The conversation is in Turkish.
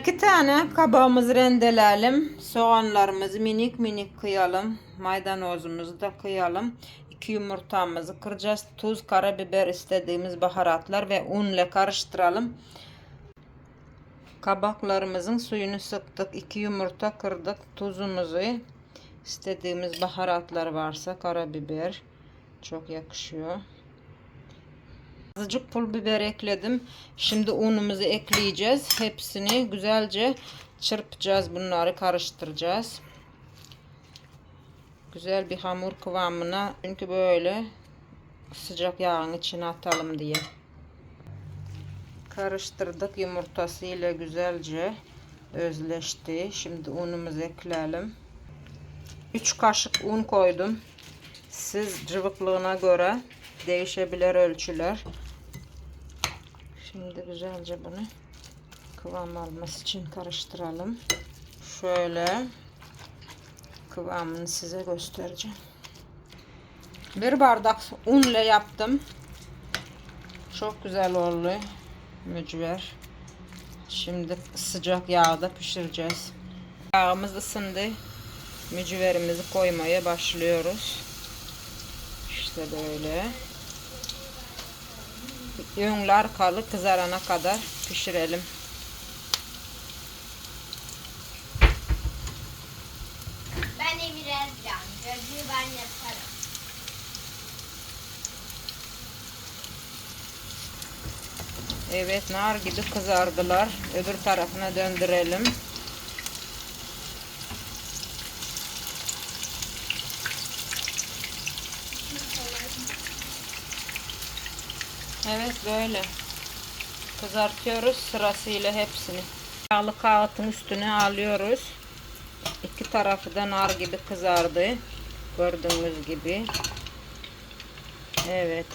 İki tane kabağımızı rendeleyelim. Soğanlarımızı minik minik kıyalım. Maydanozumuzu da kıyalım. İki yumurtamızı kıracağız. Tuz, karabiber istediğimiz baharatlar ve un ile karıştıralım. Kabaklarımızın suyunu sıktık. iki yumurta kırdık. Tuzumuzu istediğimiz baharatlar varsa karabiber çok yakışıyor. Azıcık pul biber ekledim. Şimdi unumuzu ekleyeceğiz. Hepsini güzelce çırpacağız. Bunları karıştıracağız. Güzel bir hamur kıvamına. Çünkü böyle sıcak yağın içine atalım diye. Karıştırdık yumurtası ile güzelce özleşti. Şimdi unumuzu ekleyelim. 3 kaşık un koydum. Siz cıvıklığına göre değişebilir ölçüler. Şimdi güzelce bunu kıvam alması için karıştıralım. Şöyle kıvamını size göstereceğim. Bir bardak un yaptım. Çok güzel oldu. Mücver. Şimdi sıcak yağda pişireceğiz. Yağımız ısındı. Mücverimizi koymaya başlıyoruz. İşte böyle. Yünler kalı kızarana kadar pişirelim. Ben Emir Ezcan. Gözlüğü ben yaparım. Evet nar gibi kızardılar. Öbür tarafına döndürelim. Evet böyle. Kızartıyoruz sırasıyla hepsini. Yağlı kağıtın üstüne alıyoruz. İki tarafı da nar gibi kızardı. Gördüğünüz gibi. Evet.